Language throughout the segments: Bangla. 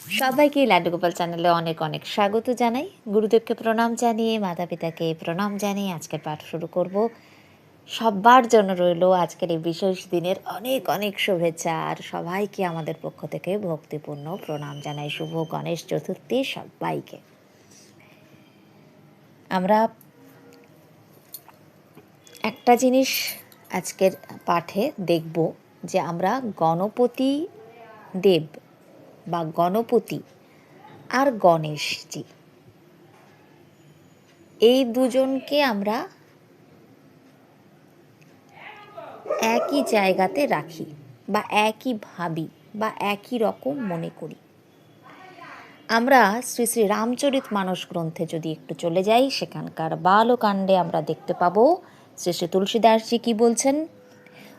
সবাইকে লাড্ডু গোপাল চ্যানেলে অনেক অনেক স্বাগত জানাই। গুরুদেবকে প্রণাম জানিয়ে মাতা পিতাকে প্রণাম জানিয়ে আজকের পাঠ শুরু করব। সবার জন্য রইল আজকের এই বিশেষ দিনের অনেক অনেক শুভেচ্ছা, আর সবাইকে আমাদের পক্ষ থেকে ভক্তিপূর্ণ প্রণাম জানাই। শুভ গণেশ চতুর্থী সবাইকে আমরা একটা জিনিস আজকের পাঠে দেখব যে আমরা গণপতি দেব বা গণপতি আর গণেশজি। এই দুজনকে আমরা একই জায়গাতে রাখি বা একই ভাবি বা একই রকম মনে করি। আমরা শ্রী শ্রী রামচরিত মানস গ্রন্থে যদি একটু চলে যাই, সেখানকার বালকাণ্ডে আমরা দেখতে পাবো শ্রী শ্রী তুলসীদাসজি কি বলছেন?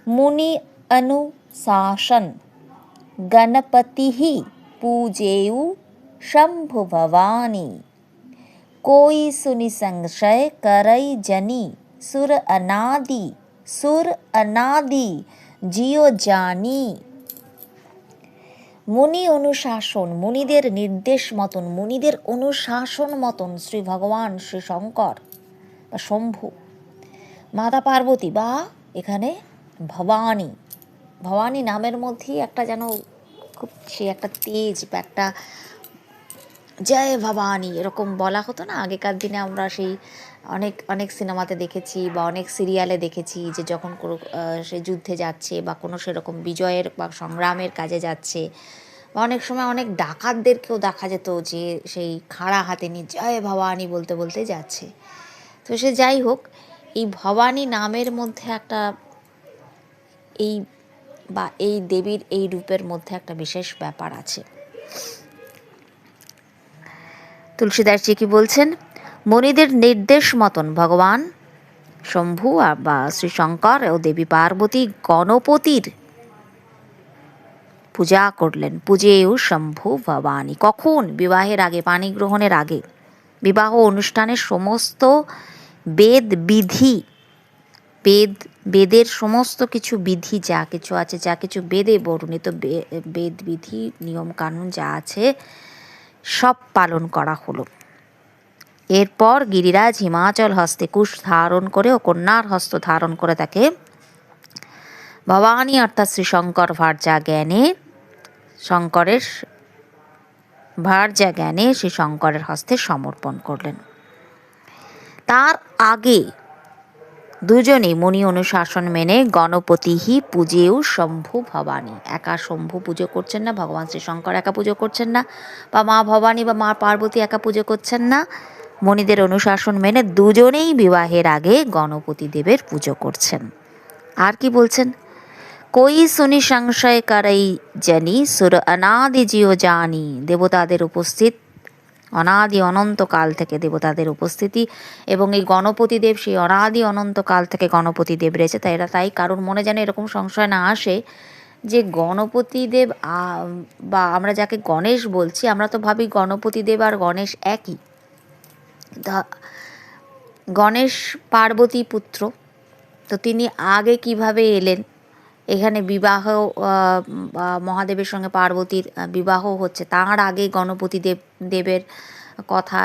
মুনি অনুশাসন গণপতি પૂજેયુ शंभु भवानी कोई सुनि संशय करई जनी सुर अनादि सुर अनादि जियो जानी মুনি অনুশাসন মুনিদের নির্দেশ মতন মুনিদের অনুশাসন মতন শ্রী ভগবান শ্রী শঙ্কর বা শম্ভু মাতা পার্বতী বা এখানে ভবানী ভবানী নামের মধ্যেই একটা যেন খুব সে একটা তেজ বা একটা জয় ভবানী, এরকম বলা হতো না? আগেকার দিনে আমরা সেই অনেক অনেক সিনেমাতে দেখেছি বা অনেক সিরিয়ালে দেখেছি যে যখন কোনো সে যুদ্ধে যাচ্ছে বা কোনো সেরকম বিজয়ের বা সংগ্রামের কাজে যাচ্ছে বা অনেক সময় অনেক ডাকাতদেরকেও দেখা যেত যে সেই খাড়া হাতে নিয়ে জয় ভবানী বলতে বলতে যাচ্ছে। তো সে যাই হোক, এই ভবানী নামের মধ্যে একটা এই বা এই দেবীর এই রূপের মধ্যে একটা বিশেষ ব্যাপার আছে। তুলসীদাসজি কি বলছেন? মণিদের নির্দেশ মতন ভগবান শম্ভু বা শ্রী শঙ্কর ও দেবী পার্বতী গণপতির পূজা করলেন। পূজেও শম্ভু ভবানী। কখন? বিবাহের আগে, পানি গ্রহণের আগে। বিবাহ অনুষ্ঠানের সমস্ত বেদ বিধি বেদ বেদের সমস্ত কিছু বিধি যা কিছু আছে, যা কিছু বেদে বর্ণিত বেদ বিধি, নিয়ম কানুন যা আছে, সব পালন করা হলো। এরপর গিরিরাজ হিমাচল হস্তে কুশ ধারণ করে ও কন্যার হস্ত ধারণ করে তাকে ভবানী অর্থাৎ শ্রী শঙ্কর ভার্যা জ্ঞানে শঙ্করের ভার্যা জ্ঞানে শ্রী শঙ্করের হস্তে সমর্পণ করলেন। তার আগে দুজনেই মুনি অনুশাসন মেনে গণপতিহি পুজেও শম্ভু ভবানী। একা শম্ভু পুজো করছেন না, ভগবান শ্রী শঙ্কর একা পুজো করছেন না, বা মা ভবানী বা মা পার্বতী একা পুজো করছেন না। মণিদের অনুশাসন মেনে দুজনেই বিবাহের আগে গণপতি দেবের পুজো করছেন। আর কি বলছেন? কই শুনি সংশয় কারাই জানি, সুর অনাদি জিও জানি, দেবতাদের উপস্থিত অনাদি অনন্তকাল থেকে দেবতাদের উপস্থিতি এবং এই গণপতি দেব সেই অনাদি অনন্তকাল থেকে গণপতি দেব রয়েছে। তাই এরা তাই কারোর মনে যেন এরকম সংশয় না আসে যে গণপতি দেব বা আমরা যাকে গণেশ বলছি, আমরা তো ভাবি গণপতি দেব আর গণেশ একই। গণেশ পার্বতী পুত্র, তো তিনি আগে কীভাবে এলেন? এখানে বিবাহ মহাদেবের সঙ্গে পার্বতীর বিবাহ হচ্ছে। তার আগে গণপতি দেব, দেবের কথা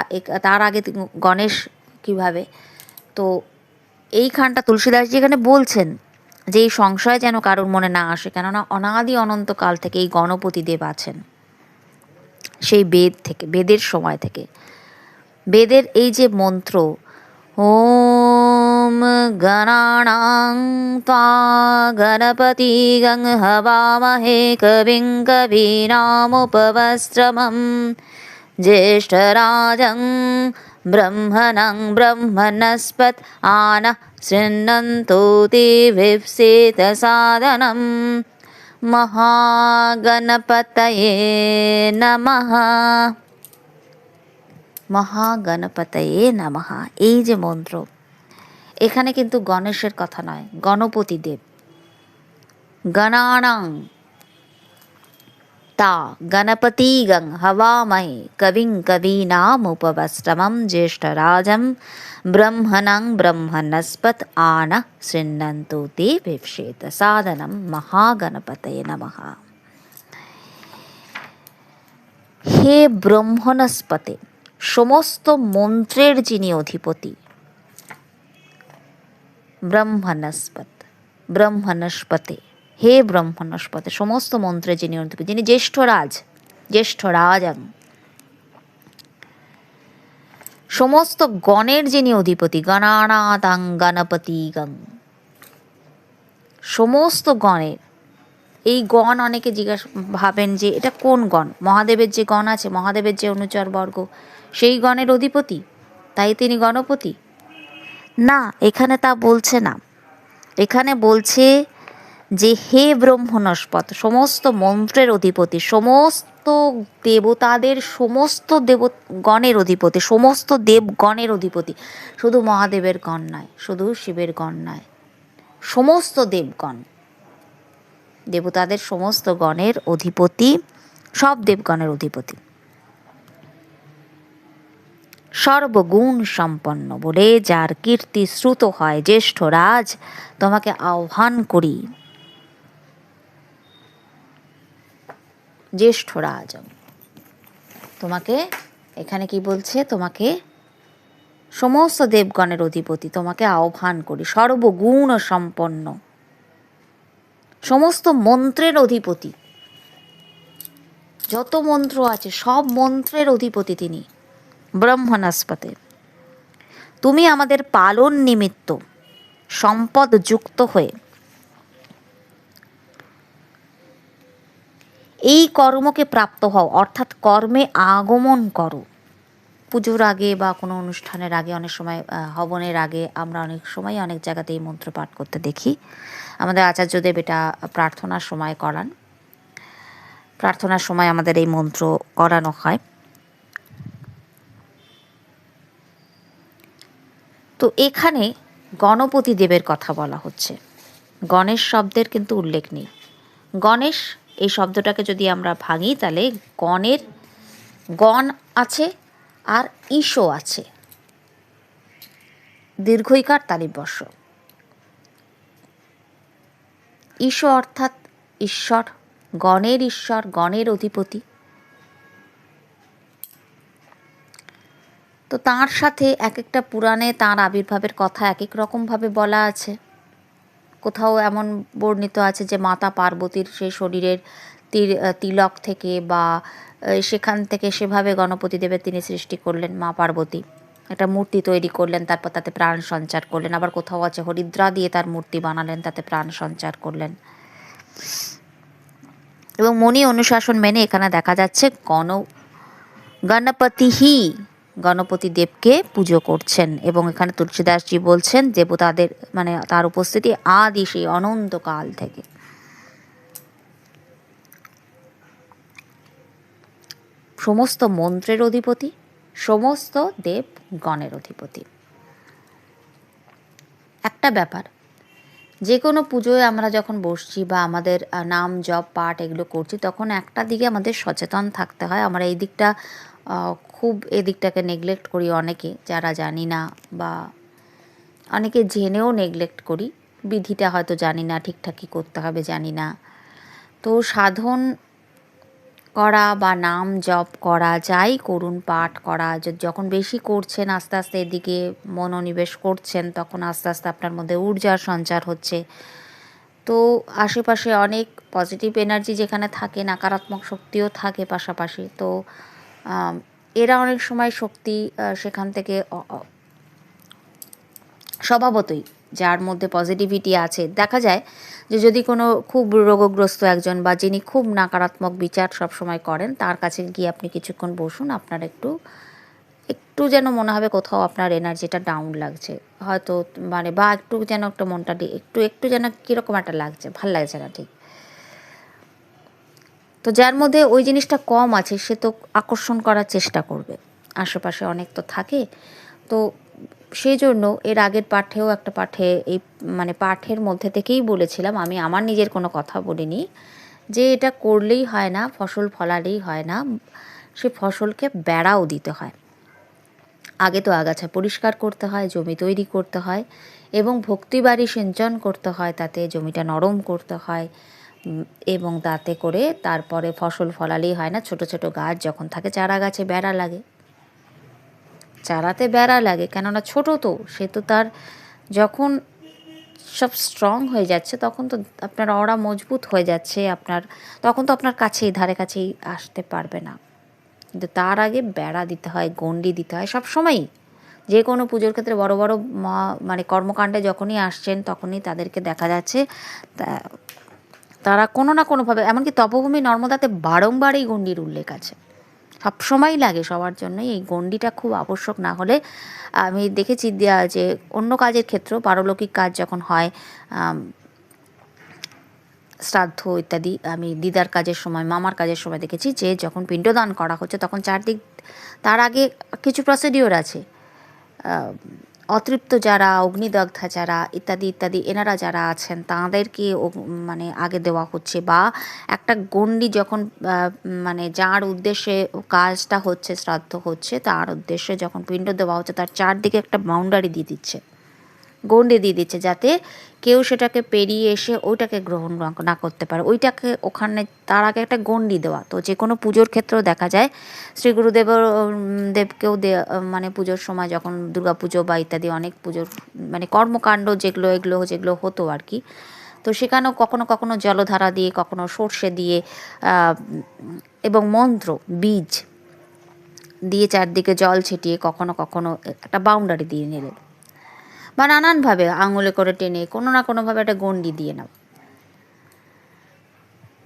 তার আগে গণেশ কীভাবে? তো এইখানটা তুলসীদাসজি এখানে বলছেন যে এই সংশয় যেন কারোর মনে না আসে, কেননা অনাদি অনন্তকাল থেকে এই গণপতি দেব আছেন। সেই বেদ থেকে, বেদের সময় থেকে। বেদের এই যে মন্ত্র, ওম गणां त्वागणपतिगं हवामहे कविं कवीनामुपवस्त्रमं ज्येष्ठराजं ब्रह्मणं ब्रह्मणस्पत् आनः शृण्वन्तु ते महागणपतये नमः। महागणपतये नमः। एजमोन्त्रो এখানে কিন্তু গণেশের কথা নয়, গণপতি দেব। গণানাং। তা গণপতি গং হওয়ামহে কবিং কবীনাম উপবস্তমম জ্যেষ্ঠ রাজম ব্রহ্মণং ব্রহ্মণস্পত আন শৃণন্তু তে বিভ্যেত সাধনম মহাগণপত নমঃ। হে ব্রহ্মণস্পতে, সমস্ত মন্ত্রের যিনি অধিপতি ব্রহ্মণস্পত, ব্রহ্মণস্পতে, হে ব্রহ্মণস্পতে, সমস্ত মন্ত্রে যিনি অধিপতি যিনি জ্যেষ্ঠ রাজ, জ্যেষ্ঠ রাজাং সমস্ত গণের যিনি অধিপতি, গণানাতাং গণপতি গং সমস্ত গণের, এই গণ অনেকে জিজ্ঞাসা, ভাবেন যে এটা কোন গণ? মহাদেবের যে গণ আছে, মহাদেবের যে অনুচর বর্গ সেই গণের অধিপতি, তাই তিনি গণপতি। না, এখানে তা বলছে না। এখানে বলছে যে, হে ব্রহ্মণস্পত সমস্ত মন্ত্রের অধিপতি, সমস্ত দেবতাদের, সমস্ত দেব গণের অধিপতি, সমস্ত দেবগণের অধিপতি, শুধু মহাদেবের গণ নয়, শুধু শিবের গণ নয়, সমস্ত দেবগণ, দেবতাদের সমস্ত গণের অধিপতি, সব দেবগণের অধিপতি। সর্বগুণ সম্পন্ন বলে যার কীর্তি শ্রুত হয় জ্যেষ্ঠ রাজ, তোমাকে আহ্বান করি। জ্যেষ্ঠ রাজ, তোমাকে, এখানে কি বলছে? তোমাকে, সমস্ত দেবগণের অধিপতি, তোমাকে আহ্বান করি। সর্বগুণ সম্পন্ন। সমস্ত মন্ত্রের অধিপতি। যত মন্ত্র আছে, সব মন্ত্রের অধিপতি তিনি। ব্রহ্মণাস্পতে তুমি আমাদের পালন নিমিত্ত সম্পদ যুক্ত হয়ে এই কর্মকে প্রাপ্ত হও, অর্থাৎ কর্মে আগমন করো। পুজোর আগে বা কোনো অনুষ্ঠানের আগে, অনেক সময় হবনের আগে আমরা অনেক সময় অনেক জায়গাতে এই মন্ত্র পাঠ করতে দেখি। আমাদের আচার্যদেব এটা প্রার্থনার সময় করান। প্রার্থনার সময় আমাদের এই মন্ত্র করানো হয়। তো এখানে গণপতি দেবের কথা বলা হচ্ছে। গণেশ শব্দের কিন্তু উল্লেখ নেই। গণেশ এই শব্দটাকে যদি আমরা ভাঙি, তাহলে গণের গণ আছে আর ঈশো আছে। দীর্ঘইকার তালিবর্ষ ঈশো অর্থাৎ ঈশ্বর, গণের ঈশ্বর, গণের অধিপতি। তো তার সাথে এক একটা পুরাণে তার আবির্ভাবের কথা এক এক রকমভাবে বলা আছে। কোথাও এমন বর্ণিত আছে যে মাতা পার্বতীর সেই শরীরের তিলক থেকে বা সেখান থেকে সেভাবে গণপতি দেবের তিনি সৃষ্টি করলেন মা পার্বতী। একটা মূর্তি তৈরি করলেন, তারপর তাতে প্রাণ সঞ্চার করলেন। আবার কোথাও আছে হরিদ্রা দিয়ে তার মূর্তি বানালেন, তাতে প্রাণ সঞ্চার করলেন। এবং মনি অনুশাসন মেনে এখানে দেখা যাচ্ছে গণ, গণপতিহি গণপতি দেবকে পুজো করছেন এবং এখানে তুলসীদাসজি বলছেন দেবতাদের মানে তার উপস্থিতি আদি সেই অনন্তকাল থেকে। সমস্ত মন্ত্রের অধিপতি, সমস্ত দেব গণের অধিপতি। একটা ব্যাপার, যে কোনো পুজোয় আমরা যখন বসছি বা আমাদের নাম, জপ, পাঠ এগুলো করছি, তখন একটা দিকে আমাদের সচেতন থাকতে হয়। আমরা এই দিকটা খুব এই দিকটাকে নেগলেক্ট করি অনেকে, যারা জানি না বা অনেকে জেনেও নেগলেক্ট করি। বিধিটা হয়তো জানি না, ঠিকঠাক কী করতে হবে জানি না। তো সাধন করা বা নাম জপ করা, যাই করুন, পাঠ করা যখন বেশি করছেন, আস্তে আস্তে এদিকে মনোনিবেশ করছেন, তখন আস্তে আস্তে আপনার মধ্যে ঊর্জার সঞ্চার হচ্ছে। তো আশেপাশে অনেক পজিটিভ এনার্জি যেখানে থাকে, নাকারাত্মক শক্তিও থাকে পাশাপাশি। তো এরা অনেক সময় শক্তি সেখান থেকে স্বভাবতই যার মধ্যে পজিটিভিটি আছে। দেখা যায় যে যদি কোনো খুব রোগগ্রস্ত একজন বা যিনি খুব নাকারাত্মক বিচার সবসময় করেন, তার কাছে গিয়ে আপনি কিছুক্ষণ বসুন, আপনার একটু একটু যেন মনে হবে কোথাও আপনার এনার্জিটা ডাউন লাগছে। হয়তো মানে বা একটু যেন একটা মনটা একটু একটু যেন কীরকম একটা লাগছে, ভালো লাগছে না ঠিক। তো যার মধ্যে ওই জিনিসটা কম আছে, সে তো আকর্ষণ করার চেষ্টা করবে। আশেপাশে অনেক তো থাকে। তো সেই জন্য এর আগের পাঠেও একটা পাঠে, এই মানে পাঠের মধ্যে থেকেই বলেছিলাম, আমি আমার নিজের কোনো কথা বলিনি, যে এটা করলেই হয় না, ফসল ফলালেই হয় না, সে ফসলকে বেড়াও দিতে হয়। আগে তো আগাছা পরিষ্কার করতে হয়, জমি তৈরি করতে হয়, এবং ভক্তিবাড়ি সিঞ্চন করতে হয়, তাতে জমিটা নরম করতে হয় এবং তাতে করে তারপরে ফসল ফলালেই হয় না। ছোট ছোট গাছ যখন থাকে, চারা গাছে বেড়া লাগে। চারাতে বেড়া লাগে, কেননা ছোট তো, সে তো তার যখন সব স্ট্রং হয়ে যাচ্ছে, তখন তো আপনার অড়া মজবুত হয়ে যাচ্ছে, আপনার, তখন তো আপনার কাছেই, ধারে কাছেই আসতে পারবে না। কিন্তু তার আগে বেড়া দিতে হয় গণ্ডি দিতে হয় সব সময়ই যে কোনো পুজোর ক্ষেত্রে বড় বড় মানে কর্মকাণ্ডে যখনই আসছেন, তখনই তাদেরকে দেখা যাচ্ছে তারা কোনো না কোনোভাবে, এমনকি তপভূমি নর্মদাতে বারংবার এই গণ্ডির উল্লেখ আছে। সবসময়ই লাগে সবার জন্যই এই গণ্ডিটা খুব আবশ্যক না হলে। আমি দেখেছি যে অন্য কাজের ক্ষেত্রেও পারলৌকিক কাজ যখন হয় শ্রাদ্ধ ইত্যাদি, আমি দিদার কাজের সময়, মামার কাজের সময় দেখেছি যে, যখন পিণ্ডদান করা হচ্ছে তখন চারদিক, তার আগে কিছু প্রসিডিওর আছে। অতৃপ্ত যারা, অগ্নিদগ্ধা যারা, ইত্যাদি ইত্যাদি, এনারা যারা আছেন, তাঁদেরকে মানে আগে দেওয়া হচ্ছে বা একটা গণ্ডি যখন মানে যার উদ্দেশ্যে কাজটা হচ্ছে, শ্রাদ্ধ হচ্ছে, তার উদ্দেশ্যে যখন পিণ্ড দেওয়া হচ্ছে, তার চারদিকে একটা বাউন্ডারি দিয়ে দিচ্ছে। গণ্ডি দিয়ে দিচ্ছে যাতে কেউ সেটাকে পেরিয়ে এসে ওইটাকে গ্রহণ না- করতে পারে। ওইটাকে ওখানে তার আগে একটা গণ্ডি দেওয়া। তো যে কোনো পুজোর ক্ষেত্রেও দেখা যায়, শ্রী গুরুদেব দেবকেও দে মানে পুজোর সময় যখন দুর্গা পুজো বা ইত্যাদি অনেক পুজোর মানে কর্মকাণ্ড যেগুলো, এগুলো, যেগুলো হতো আর কি। তো সেখানেও কখনো কখনো জলধারা দিয়ে, কখনো সর্ষে দিয়ে এবং মন্ত্র, বীজ দিয়ে চারদিকে জল ছিটিয়ে কখনো কখনো একটা বাউন্ডারি দিয়ে নিলেন। বা নানানভাবে আঙুলে করে টেনে কোনো না কোনোভাবে একটা গণ্ডি দিয়ে নাও।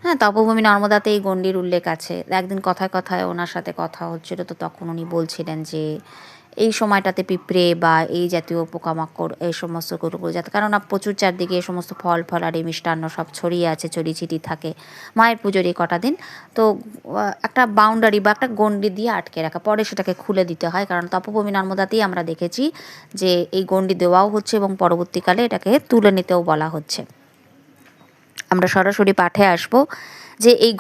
হ্যাঁ তপভূমি নর্মদাতে এই গণ্ডির উল্লেখ আছে। একদিন কথায় কথায় ওনার সাথে কথা হচ্ছিল, তো তখন উনি বলছিলেন যে এই সময়টাতে পিঁপড়ে বা এই জাতীয় পোকামাকড়, এই সমস্ত গরুগুলো যাতে কেননা প্রচুর চারদিকে এই সমস্ত ফল ফল এই মিষ্টান্ন সব ছড়িয়ে আছে, ছড়িয়ে ছিটি থাকে। মায়ের পুজোর এই কটা দিন। তো একটা বাউন্ডারি বা একটা গণ্ডি দিয়ে আটকে রাখা। পরে সেটাকে খুলে দিতে হয়, কারণ তপভূমি নর্মদাতেই আমরা দেখেছি যে এই গণ্ডি দেওয়াও হচ্ছে এবং পরবর্তীকালে এটাকে তুলে নিতেও বলা হচ্ছে। আমরা সরাসরি পাঠে আসব যে এই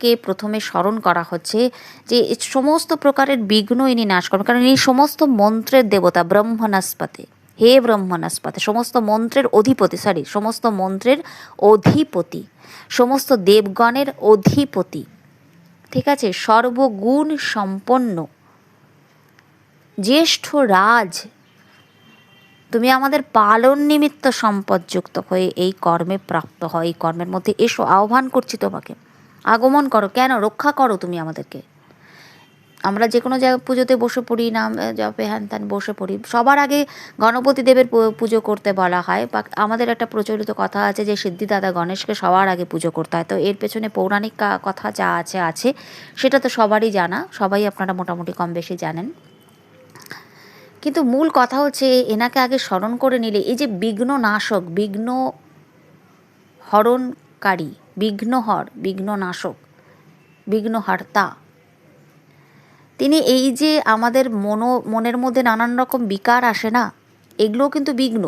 গণপতিদেবকে প্রথমে স্মরণ করা হচ্ছে যে সমস্ত প্রকারের বিঘ্ন ইনি নাশ করবেন কারণ এই সমস্ত মন্ত্রের দেবতা ব্রহ্মণাস্পতে হে ব্রহ্মণাস্পতে সমস্ত মন্ত্রের অধিপতি সরি সমস্ত মন্ত্রের অধিপতি, সমস্ত দেবগণের অধিপতি। ঠিক আছে? সর্বগুণ সম্পন্ন, জ্যেষ্ঠ রাজ। তুমি আমাদের পালন নিমিত্ত সম্পদযুক্ত হয়ে এই কর্মে প্রাপ্ত হয়। এই কর্মের মধ্যে এসো, আহ্বান করছি তোমাকে। আগমন করো, কেন? রক্ষা করো তুমি আমাদেরকে। আমরা যে কোনো জায়গায় পুজোতে বসে পড়ি, নাম জপে হ্যান ত্যান বসে পড়ি। সবার আগে গণপতি দেবের পুজো করতে বলা হয়। বা আমাদের একটা প্রচলিত কথা আছে যে সিদ্ধিদাতা গণেশকে সবার আগে পুজো করতে হয়। তো এর পেছনে পৌরাণিক কথা যা আছে আছে। সেটা তো সবারই জানা। সবাই আপনারা মোটামুটি কম বেশি জানেন। কিন্তু মূল কথা হচ্ছে, এনাকে আগে স্মরণ করে নিলে, এই যে বিঘ্ন নাশক বিঘ্ন হরণকারী বিঘ্নহর বিঘ্ন নাশক বিঘ্নহর্তা। তিনি এই যে আমাদের মনো, মনের মধ্যে নানান রকম বিকার আসে না, এগুলোও কিন্তু বিঘ্ন।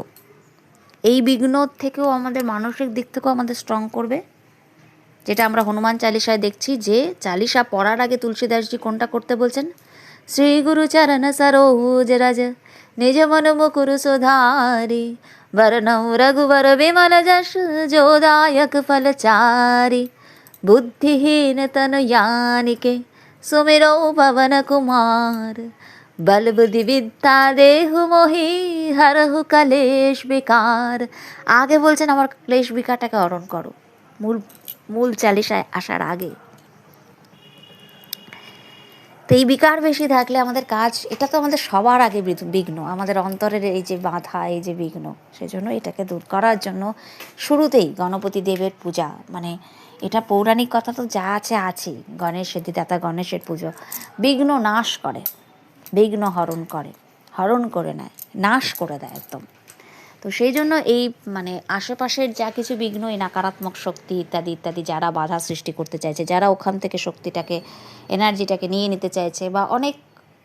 এই বিঘ্ন থেকেও আমাদের মানসিক দিক থেকেও আমাদের স্ট্রং করবে। যেটা আমরা হনুমান চালিসায় দেখছি যে চালিসা পড়ার আগে তুলসীদাসজি কোনটা করতে বলছেন? শ্রী গুরু চরণ সরোজ রাজ, নিজ মন মুকুর সুধারি वर्णौ रघुवरविमलजश जोदायकफलचारि बुद्धिहीनतनुयानिके सुमिरौ पवनकुमार বলবুদ্ধিবিদ্যা দেহু মোহি হরহু কলেশ বিকার আগে বলছেন আমার ক্লেশ বিকারটাকে অরণ করো মূল মূল চালিশায় আসার আগে তো এই বিকার বেশি থাকলে আমাদের কাজ, এটা তো আমাদের সবার আগে বিঘ্ন- আমাদের অন্তরের এই যে বাধা, এই যে বিঘ্ন, সেজন্য এটাকে দূর করার জন্য শুরুতেই গণপতি দেবের পূজা মানে এটা পৌরাণিক কথা তো যা আছে আছে গণেশ সিদ্ধিদাতা গণেশের পুজো। বিঘ্ন নাশ করে, বিঘ্ন হরণ করে হরণ করে নেয়, নাশ করে দেয় একদম। তো সেই জন্য এই মানে আশেপাশের যা কিছু বিঘ্ন, এই নাকারাত্মক শক্তি ইত্যাদি ইত্যাদি যারা বাধা সৃষ্টি করতে চাইছে, যারা ওখান থেকে শক্তিটাকে, এনার্জিটাকে নিয়ে নিতে চাইছে বা অনেক,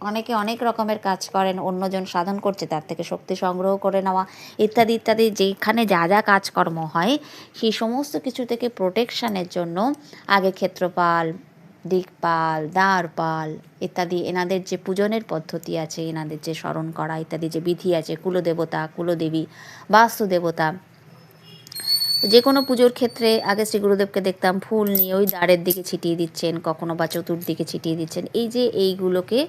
অনেকে অনেক রকমের কাজ করেন, অন্যজন সাধন করছে, তার থেকে শক্তি সংগ্রহ করে নেওয়া ইত্যাদি ইত্যাদি যেখানে যা যা কাজকর্ম হয়, সেই সমস্ত কিছু থেকে প্রোটেকশানের জন্য আগে ক্ষেত্রপাল দিকপাল, দ্বারপাল ইত্যাদি। এনাদের যে পূজনের পদ্ধতি আছে, এনাদের যে স্মরণ করা, ইত্যাদি যে বিধি আছে, কুলদেবতা, কুলদেবী, বাস্তুদেবতা। যে কোনো পুজোর ক্ষেত্রে আগে শ্রী গুরুদেবকে দেখতাম ফুল নিয়ে ওই দ্বারের দিকে ছিটিয়ে দিচ্ছেন, কখনো বা চতুর্দিকে ছিটিয়ে দিচ্ছেন। এই যে এইগুলোকে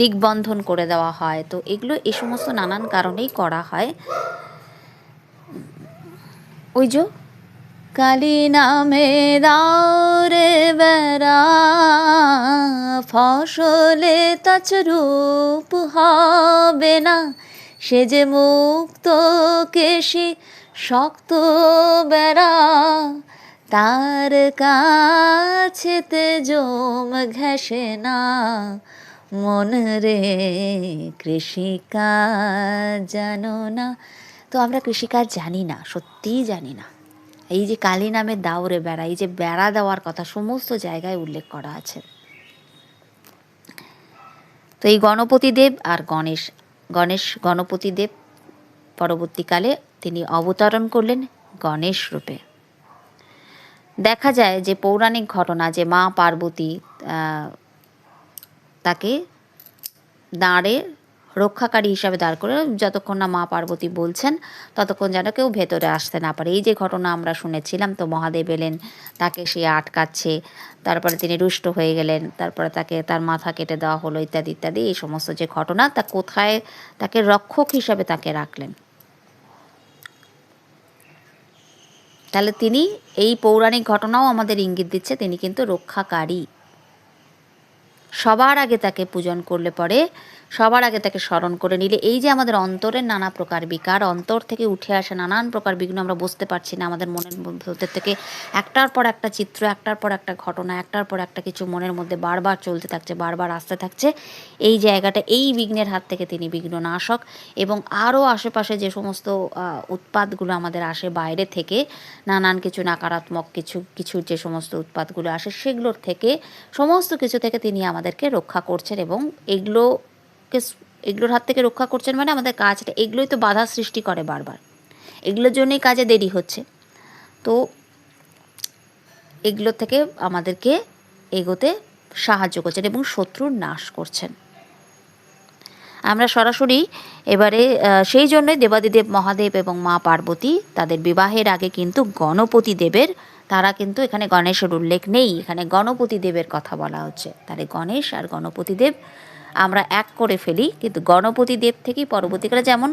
দিগবন্ধন করে দেওয়া হয়, তো এগুলো এই সমস্ত নানান কারণেই করা হয়। ওই যে কালী নামে দাওরে বেড়া ফসলে তাচরূপ হবে না। সে যে মুক্ত কেশি, শক্ত বেড়া, তার কাছেতে জম ঘেসে না। মন রে কৃষিকাজ জানো না। তো আমরা কৃষিকাজ জানি না, সত্যিই জানি না। এই যে কালী নামে দাউরে বেড়া, এই যে বেড়া দেওয়ার কথা সমস্ত জায়গায় উল্লেখ করা আছে। তো এই গণপতি দেব আর গণেশ গণেশ গণপতি দেব পরবর্তীকালে তিনি অবতরণ করলেন গণেশ রূপে। দেখা যায় যে পৌরাণিক ঘটনা যে মা পার্বতী তাকে দাঁড়ে রক্ষাকারী হিসাবে দাঁড় করে যতক্ষণ না মা পার্বতী বলছেন, ততক্ষণ যেন কেউ ভেতরে আসতে না পারে। এই যে ঘটনা আমরা শুনেছিলাম, তো মহাদেব এলেন, তাকে সে আটকাচ্ছে, তারপরে তিনি রুষ্ট হয়ে গেলেন, তারপরে তাকে তার মাথা কেটে দেওয়া হলো, ইত্যাদি ইত্যাদি। এই সমস্ত যে ঘটনা, তা কোথায় তাকে রক্ষক হিসাবে তাকে রাখলেন? তাহলে তিনি এই পৌরাণিক ঘটনাও আমাদের ইঙ্গিত দিচ্ছে, তিনি কিন্তু রক্ষাকারী। সবার আগে তাকে পূজন করলে পরে সবার আগে তাকে স্মরণ করে নিলে। এই যে আমাদের অন্তরের নানা প্রকার বিকার অন্তর থেকে উঠে আসে নানান প্রকার বিঘ্ন আমরা বুঝতে পারছি না আমাদের মনের মধ্যে থেকে। একটার পর একটা চিত্র একটার পর একটা ঘটনা একটার পর একটা কিছু মনের মধ্যে বারবার চলতে থাকছে বারবার আসতে থাকছে। এই জায়গাটা এই বিঘ্নের হাত থেকে তিনি বিঘ্ন নাশক এবং আরও আশেপাশে যে সমস্ত আহ, উৎপাতগুলো আমাদের আসে বাইরে থেকে নানান কিছু নাকারাত্মক কিছু কিছু যে সমস্ত উৎপাতগুলো আসে সেগুলোর থেকে সমস্ত কিছু থেকে তিনি আমাদেরকে রক্ষা করছেন এবং এগুলোকে স- এগুলোর হাত থেকে রক্ষা করছেন মানে আমাদের কাজটা, এগুলোই তো বাধা সৃষ্টি করে বারবার। এগুলোর জন্যই কাজে দেরি হচ্ছে। তো এগুলো থেকে আমাদেরকে এগোতে সাহায্য করছেন এবং শত্রুর নাশ করছেন। আমরা সরাসরি এবারে সেই জন্যই দেবাদিদেব মহাদেব এবং মা পার্বতী তাদের বিবাহের আগে কিন্তু গণপতি দেবের, তারা কিন্তু এখানে গণেশের উল্লেখ নেই। এখানে গণপতি দেবের কথা বলা হচ্ছে। তাহলে গণেশ আর গণপতি দেব আমরা এক করে ফেলি, কিন্তু গণপতি দেব থেকেই পরবর্তীকালে যেমন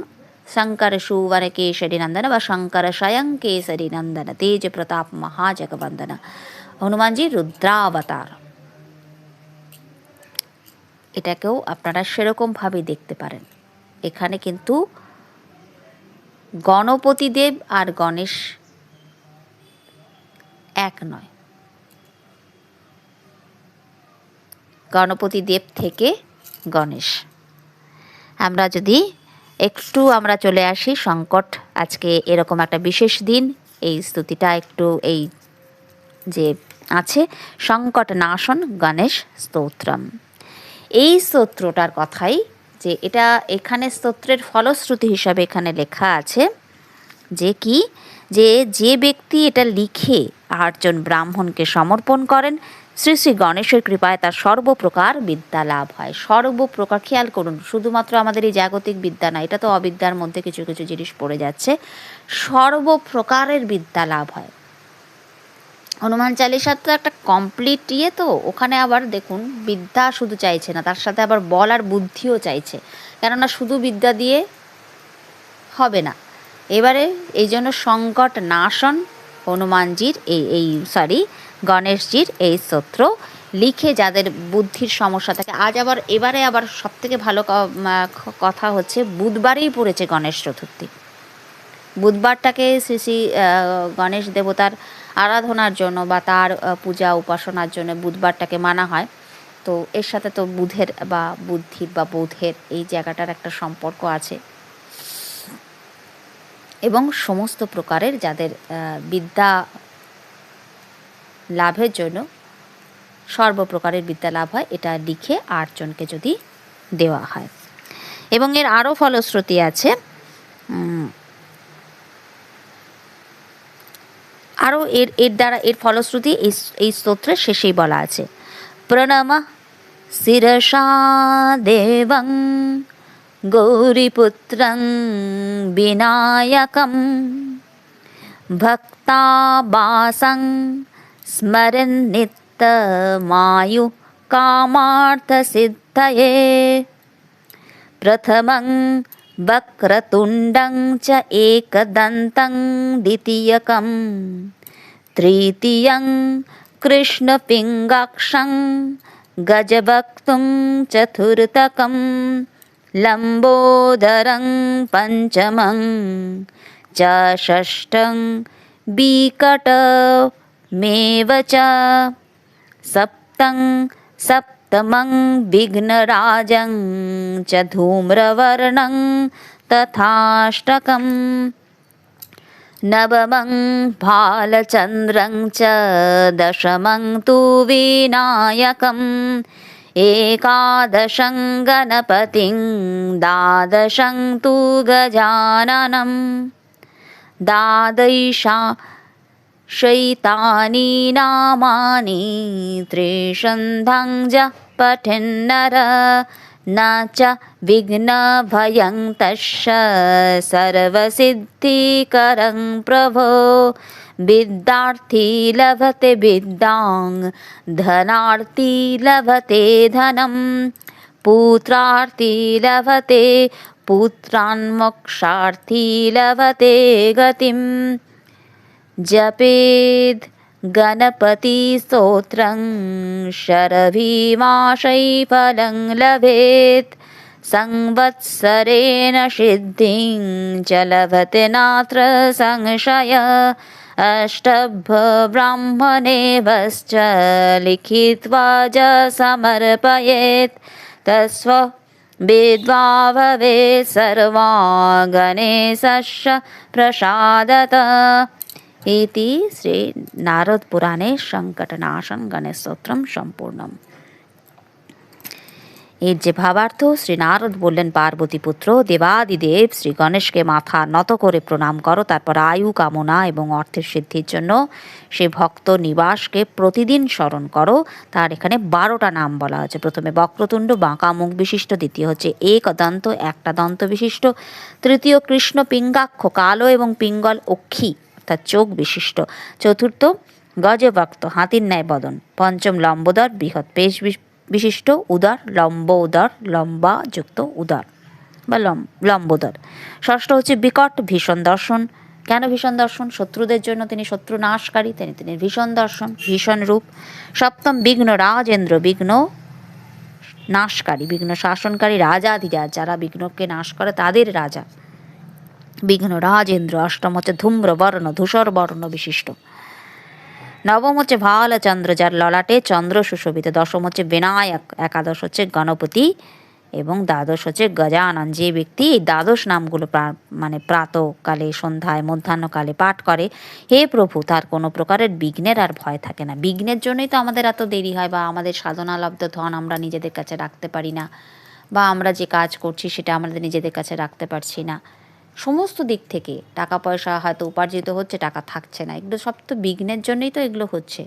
শঙ্কর সুবর কেশরী নন্দন বা শঙ্কর স্বয়ং কেশরী নন্দন, তেজ প্রতাপ মহাজগবন্দন, হনুমানজি রুদ্রাবতার। এটাকেও আপনারা সেরকমভাবেই দেখতে পারেন। এখানে কিন্তু গণপতি দেব আর গণেশ এক নয়। গণপতি দেব থেকে গণেশ। আমরা যদি একটু আমরা চলে আসি, সংকট, আজকে এরকম একটা বিশেষ দিন, এই স্তুতিটা একটু এই যে আছে, সংকট নাশন গণেশ স্তোত্রম। এই স্তোত্রটার কথাই যে এটা এখানে স্তোত্রের ফলশ্রুতি হিসাবে এখানে লেখা আছে যে কি? যে যে ব্যক্তি এটা লিখে আটজন ব্রাহ্মণকে সমর্পণ করেন শ্রী শ্রী গণেশের কৃপায় তার সর্বপ্রকার বিদ্যা লাভ হয়। সর্বপ্রকার খেয়াল করুন, শুধুমাত্র আমাদের এই জাগতিক বিদ্যা না, এটা তো অবিদ্যার মধ্যে কিছু কিছু জিনিস পড়ে যাচ্ছে। সর্বপ্রকারের বিদ্যা লাভ হয়। হনুমান চালিসার তো একটা কমপ্লিট ইয়ে তো, ওখানে আবার দেখুন, বিদ্যা শুধু চাইছে না, তার সাথে আবার বল আর বুদ্ধিও চাইছে। কেননা শুধু বিদ্যা দিয়ে হবে না। এবারে এই জন্য সংকট নাশন হনুমানজির এই এই সরি গণেশজির এই স্তোত্র লিখে যাদের বুদ্ধির সমস্যা থাকে, আজ আবার এবারে আবার সবথেকে ভালো কথা হচ্ছে বুধবারেই পড়েছে গণেশ চতুর্থী। বুধবারটাকে শ্রী শ্রী গণেশ দেবতার আরাধনার জন্য বা তার পূজা উপাসনার জন্য বুধবারটাকে মানা হয়। তো এর সাথে তো বুধের বা বুদ্ধির বা বোধের এই জায়গাটার একটা সম্পর্ক আছে। এবং সমস্ত প্রকারের যাদের বিদ্যা লাভের জন্য সর্বপ্রকারের বিদ্যা লাভ হয়, এটা লিখে আটজনকে যদি দেওয়া হয়। এবং এর আরও ফলশ্রুতি আছে আরও এর এর দ্বারা এর ফলশ্রুতি এই এই স্তোত্রের শেষেই বলা আছে। প্রণম শিরসা দেবং গৌরীপুত্রং বিনায়কম ভক্তাবাসং स्मरन्नित्यमायुः कामार्थसिद्धये। प्रथमं वक्रतुण्डं च एकदन्तं द्वितीयकं तृतीयं कृष्णपिङ्गाक्षं गजवक्तुं चतुर्थकं लम्बोदरं पञ्चमं। च षष्ठं विकटमेव च। सप्तं सप्तमं विघ्नराजं च धूम्रवर्णं तथाष्टकम्। नवमं भालचन्द्रं च दशमं तु विनायकम्। एकादशं गणपतिं द्वादशं तु गजाननं द्वादशा शैतानि नामानि त्रिषन्धं ज पठन्नर न च विघ्नभयं तस्य सर्वसिद्धिकरं प्रभो विद्यार्थी लभते विद्यां धनार्थी लभते धनं पुत्रार्थी लभते पुत्रान् मोक्षार्थी लभते गतिम् जपेद् गणपतिस्तोत्रं शरभीमाशैफलं लभेत्। संवत्सरेण सिद्धिं च लभते नात्र संशय। अष्टभब्राह्मणेभश्च लिखित्वा च समर्पयेत्। तस्व विद्वा भवेत् सर्वा गणेशस्य प्रसादत নারদ পুরাণে সংকটনাশন গণেশ স্তোত্রম সম্পূর্ণম এর যে ভাবার্থ শ্রী নারদ বললেন পার্বতী পুত্র দেবাদিদেব শ্রী গণেশকে মাথা নত করে প্রণাম করো তারপর আয়ু কামনা এবং অর্থের সিদ্ধির জন্য সে ভক্ত নিবাসকে প্রতিদিন স্মরণ করো তার এখানে বারোটা নাম বলা হয়েছে প্রথমে বক্রতুণ্ড বাঁকা মুখ বিশিষ্ট দ্বিতীয় হচ্ছে এক দন্ত একটা দন্ত বিশিষ্ট তৃতীয় কৃষ্ণ পিঙ্গাক্ষ কালো এবং পিঙ্গল অক্ষী অর্থাৎ চোখ বিশিষ্ট। চতুর্থ, গজভক্ত, হাতির ন্যায় বদন। পঞ্চম, লম্বোদর, বৃহৎ পেশ বিশ- বিশিষ্ট, উদার লম্ব উদর লম্বা যুক্ত উদার বা লম লম্বোদর। ষষ্ঠ হচ্ছে বিকট ভীষণ দর্শন। কেন ভীষণ দর্শন? শত্রুদের জন্য তিনি শত্রু নাশকারী তিনি তিনি ভীষণ দর্শন, ভীষণ রূপ। সপ্তম, বিঘ্ন, রাজেন্দ্র, বিঘ্ন নাশকারী, বিঘ্ন শাসনকারী, রাজাধিরাজ। যারা বিঘ্নকে নাশ করে, তাদের রাজা। বিঘ্ন রাজেন্দ্র অষ্টম হচ্ছে ধূম্র বর্ণ, ধূসর বর্ণ বিশিষ্ট। নবম হচ্ছে ভালচন্দ্র, যার ললাটে চন্দ্র সুশোভিত। দশম হচ্ছে বিনায়ক একাদশ হচ্ছে গণপতি এবং দ্বাদশ হচ্ছে গজানন। যে ব্যক্তি এই দ্বাদশ নামগুলো মানে প্রাতকালে, সন্ধ্যায়, মধ্যাহ্নকালে পাঠ করে, হে প্রভু, তার কোনো প্রকারের বিঘ্নের আর ভয় থাকে না। বিঘ্নের জন্যই তো আমাদের এত দেরি হয় বা আমাদের সাধনালব্ধ ধন আমরা নিজেদের কাছে রাখতে পারি না বা আমরা যে কাজ করছি সেটা আমাদের নিজেদের কাছে রাখতে পারছি না। সমস্ত দিক থেকে টাকা পয়সা হয়তো উপার্জিত হচ্ছে, টাকা থাকছে না। এগুলো সব তো বিঘ্নের জন্যই তো এগুলো হচ্ছে।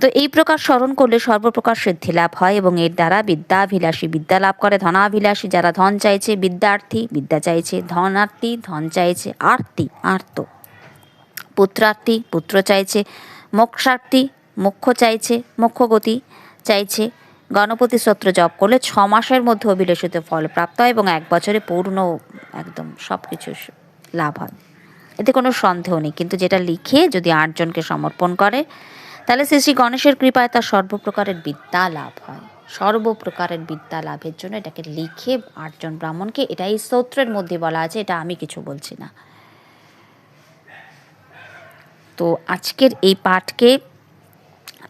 তো এই প্রকার স্মরণ করলে সর্বপ্রকার সিদ্ধি লাভ হয় এবং এর দ্বারা বিদ্যাভিলাষী বিদ্যা লাভ করে। ধনাভিলাষী যারা ধন চাইছে, বিদ্যার্থী, বিদ্যা চাইছে, ধনার্থী, ধন চাইছে, আর্তি, আর্ত। পুত্রার্থী, পুত্র চাইছে, মোক্ষার্থী, মোক্ষ চাইছে, মোক্ষগতি চাইছে গণপতি স্তোত্র জপ করলে ছ মাসের মধ্যে অভিলেষিত ফল প্রাপ্ত হয় এবং এক বছরে পূর্ণ একদম সব কিছু লাভ হয়। এতে কোনো সন্দেহ নেই। কিন্তু যেটা লিখে যদি আটজনকে সমর্পণ করে, তাহলে শ্রী শ্রী গণেশের কৃপায় তার সর্বপ্রকারের বিদ্যা লাভ হয়। সর্বপ্রকারের বিদ্যা লাভের জন্য এটাকে লিখে আটজন ব্রাহ্মণকে এটা এই স্তোত্রের মধ্যে বলা আছে, এটা আমি কিছু বলছি না। তো আজকের এই পাঠকে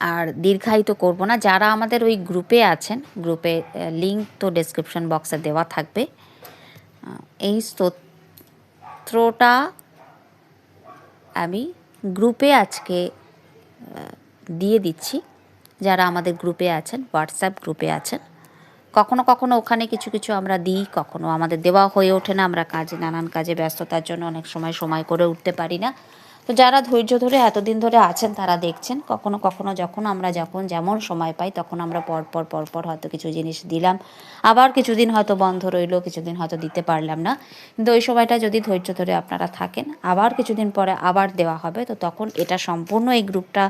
আর দীর্ঘায়িত করব না। যারা আমাদের ওই গ্রুপে আছেন গ্রুপে লিঙ্ক তো ডেসক্রিপশন বক্সে দেওয়া থাকবে। এই স্তোত্রটা আমি গ্রুপে আজকে দিয়ে দিচ্ছি। যারা আমাদের গ্রুপে আছেন হোয়াটসঅ্যাপ গ্রুপে আছেন, কখনো কখনো ওখানে কিছু কিছু আমরা দিই, কখনো আমাদের দেওয়া হয়ে ওঠে না। আমরা কাজে, নানান কাজে ব্যস্ততার জন্য অনেক সময় সময় করে উঠতে পারি না। তো যারা ধৈর্য ধরে এতদিন ধরে আছেন, তারা দেখছেন। কখনো কখনো যখন আমরা যখন যেমন সময় পাই, তখন আমরা পরপর পর পর পর হয়তো কিছু জিনিস দিলাম। আবার কিছুদিন হয়তো বন্ধ রইল, কিছুদিন হয়তো দিতে পারলাম না। কিন্তু ওই সময়টা যদি ধৈর্য ধরে আপনারা থাকেন, আবার কিছুদিন পরে আবার দেওয়া হবে, তো তখন এটা সম্পূর্ণ এই গ্রুপটা,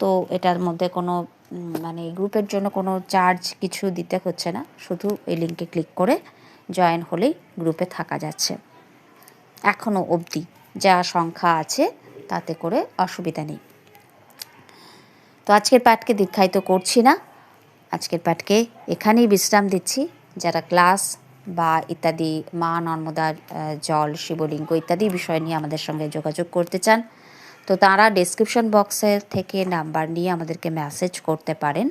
তো এটার মধ্যে কোনো মানে গ্রুপের জন্য কোনো চার্জ কিছু দিতে হচ্ছে না। শুধু এই লিঙ্কে ক্লিক করে জয়েন হলেই গ্রুপে থাকা যাচ্ছে। এখনও অবধি যা সংখ্যা আছে তাতে করে অসুবিধা নেই। তো আজকের পাঠকে দীর্ঘায়িত করছি না। আজকের পাঠকে এখানেই বিশ্রাম দিচ্ছি। যারা ক্লাস বা ইত্যাদি মা, নর্মদার জল, শিবলিঙ্গ ইত্যাদি বিষয় নিয়ে আমাদের সঙ্গে যোগাযোগ করতে চান, তো তারা ডেসক্রিপশন বক্সের থেকে নাম্বার নিয়ে আমাদেরকে মেসেজ করতে পারেন।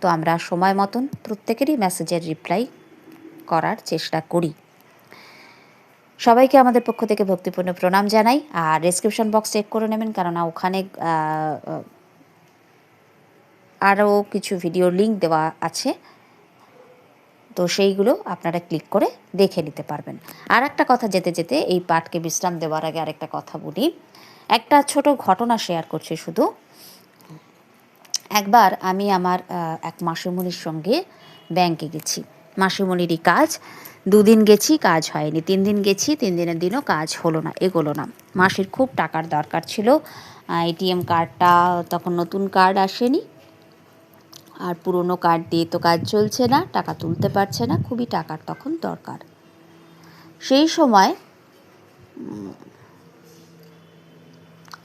তো আমরা সময় মতন প্রত্যেকেরই মেসেজের রিপ্লাই করার চেষ্টা করি। সবাইকে আমাদের পক্ষ থেকে ভক্তিপূর্ণ প্রণাম জানাই আর ডেসক্রিপশন বক্স চেক করে নেবেন কেননা ওখানে আরও কিছু ভিডিও লিংক দেওয়া আছে। তো সেইগুলো আপনারা ক্লিক করে দেখে নিতে পারবেন। আর একটা কথা যেতে যেতে এই পাঠকে বিশ্রাম দেওয়ার আগে আরেকটা কথা বলি। একটা ছোট ঘটনা শেয়ার করছি শুধু। একবার আমি আমার এক মাসিমণির সঙ্গে ব্যাংকে গেছি। মাসিমণিরই কাজ। দুদিন গেছি, কাজ হয়নি। তিন দিন গেছি, তিন দিনের দিনও কাজ হলো না, এগোলো না। মাসির খুব টাকার দরকার ছিল। এটিএম কার্ডটা, তখন নতুন কার্ড আসেনি। আর পুরনো কার্ড দিয়ে তো কাজ চলছে না, টাকা তুলতে পারছে না, খুবই টাকার তখন দরকার। সেই সময়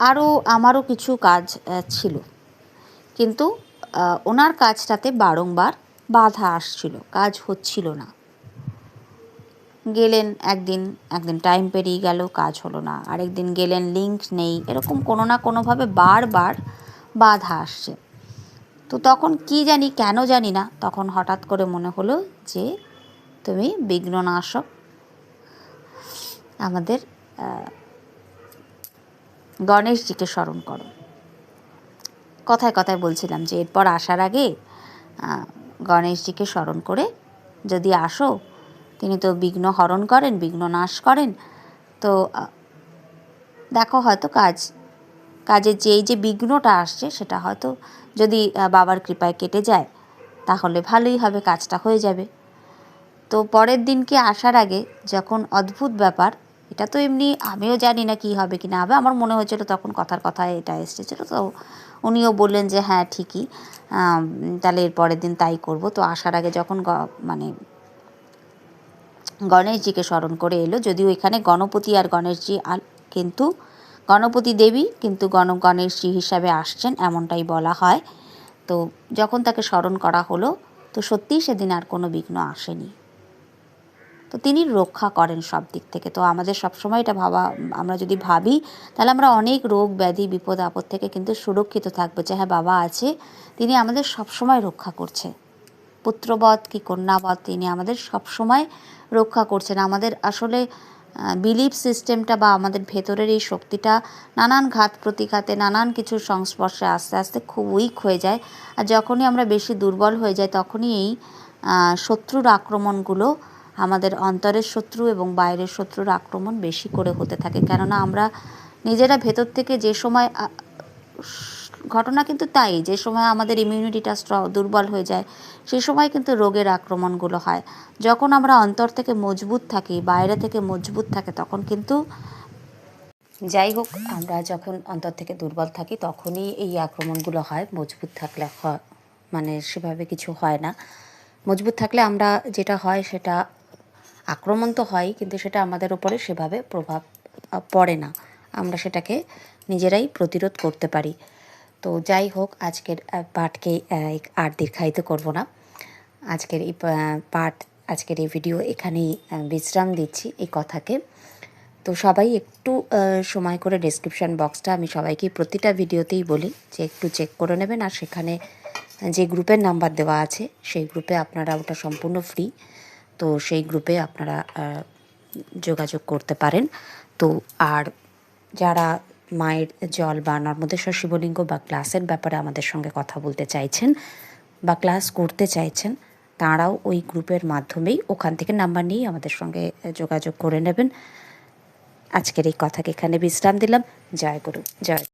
আরও, আমারও কিছু কাজ ছিল। কিন্তু ওনার কাজটাতে বারংবার বাধা আসছিল, কাজ হচ্ছিল না। গেলেন, একদিন একদিন টাইম পেরিয়ে গেল, কাজ হলো না। আরেকদিন গেলেন লিঙ্ক নেই। এরকম কোনো না কোনোভাবে বারবার বাধা আসছে। তো তখন কি জানি, কেন জানি না, তখন হঠাৎ করে মনে হলো যে, তুমি বিঘ্ন বিঘ্ননাশক। আমাদের গণেশজিকে স্মরণ করো। কথায় কথায় বলছিলাম যে, এরপর আসার আগে গণেশজিকে স্মরণ করে যদি আসো তিনি তো বিঘ্ন হরণ করেন, বিঘ্ন নাশ করেন। তো দেখো হয়তো কাজ কাজের যেই যে বিঘ্নটা আসছে সেটা হয়তো যদি বাবার কৃপায় কেটে যায়, তাহলে ভালোই হবে, কাজটা হয়ে যাবে। তো পরের দিনকে আসার আগে যখন অদ্ভুত ব্যাপার, এটা তো এমনি আমিও জানি না কী হবে কি না হবে, আমার মনে হয়েছিল তখন কথার কথায় এটা এসেছিল, তো উনিও বললেন যে হ্যাঁ ঠিকই তাহলে এর পরের দিন তাই করব। তো আসার আগে যখন মানে গণেশজিকে স্মরণ করে এলো। যদিও এখানে গণপতি আর গণেশজি কিন্তু গণপতি দেবী কিন্তু গণ, গণেশজি হিসাবে আসছেন এমনটাই বলা হয়। তো যখন তাকে স্মরণ করা হলো, তো সত্যিই সেদিন আর কোনো বিঘ্ন আসেনি। তো তিনি রক্ষা করেন সব দিক থেকে। তো আমাদের সবসময় এটা ভাবা, আমরা যদি ভাবি, তাহলে আমরা অনেক রোগ, ব্যাধি, বিপদ, আপদ থেকে কিন্তু সুরক্ষিত থাকব যে হ্যাঁ বাবা আছে, তিনি আমাদের সবসময় রক্ষা করছে। পুত্রবধ কি কন্যাবধ, তিনি আমাদের সবসময় রক্ষা করছেন। আমাদের আসলে বিলিফ সিস্টেমটা বা আমাদের ভেতরের এই শক্তিটা নানান ঘাত প্রতিঘাতে, নানান কিছুর সংস্পর্শে আস্তে আস্তে খুব উইক হয়ে যায়। আর যখনই আমরা বেশি দুর্বল হয়ে যাই, তখনই এই শত্রুর আক্রমণগুলো আমাদের অন্তরের শত্রু এবং বাইরের শত্রুর আক্রমণ বেশি করে হতে থাকে। কেননা আমরা নিজেরা ভেতর থেকে যে সময় ঘটনা কিন্তু তাই, যে সময় আমাদের ইমিউনিটিটা দুর্বল হয়ে যায়, সে সময় কিন্তু রোগের আক্রমণগুলো হয়। যখন আমরা অন্তর থেকে মজবুত থাকি, বাইরে থেকে মজবুত থাকে, তখন কিন্তু যাই হোক, আমরা যখন অন্তর থেকে দুর্বল থাকি, তখনই এই আক্রমণগুলো হয়। মজবুত থাকলে হয় মানে সেভাবে কিছু হয় না। মজবুত থাকলে আমরা যেটা হয়, সেটা আক্রমণ তো হয়, কিন্তু সেটা আমাদের উপরে সেভাবে প্রভাব পড়ে না। আমরা সেটাকে নিজেরাই প্রতিরোধ করতে পারি। তো যাই হোক, আজকের পাঠকে আর দীর্ঘায়িত করব না। আজকের এই পাঠ, আজকের এই ভিডিও এখানেই বিশ্রাম দিচ্ছি এই কথাকে। তো সবাই একটু সময় করে ডেসক্রিপশন বক্সটা আমি সবাইকে প্রতিটা ভিডিওতেই বলি, যে একটু চেক করে নেবেন। আর সেখানে, যে গ্রুপের নাম্বার দেওয়া আছে, সেই গ্রুপে আপনারা ওটা সম্পূর্ণ ফ্রি তো সেই গ্রুপে আপনারা যোগাযোগ করতে পারেন। তো আর যারা মায়ের জল বা নর্মদেশ্বর শিবলিঙ্গ বা ক্লাসের ব্যাপারে আমাদের সঙ্গে কথা বলতে চাইছেন বা ক্লাস করতে চাইছেন, তাঁরাও ওই গ্রুপের মাধ্যমেই ওখান থেকে নাম্বার নিয়েই আমাদের সঙ্গে যোগাযোগ করে নেবেন। আজকের এই কথাকে এখানে বিশ্রাম দিলাম। জয় গুরু, জয়।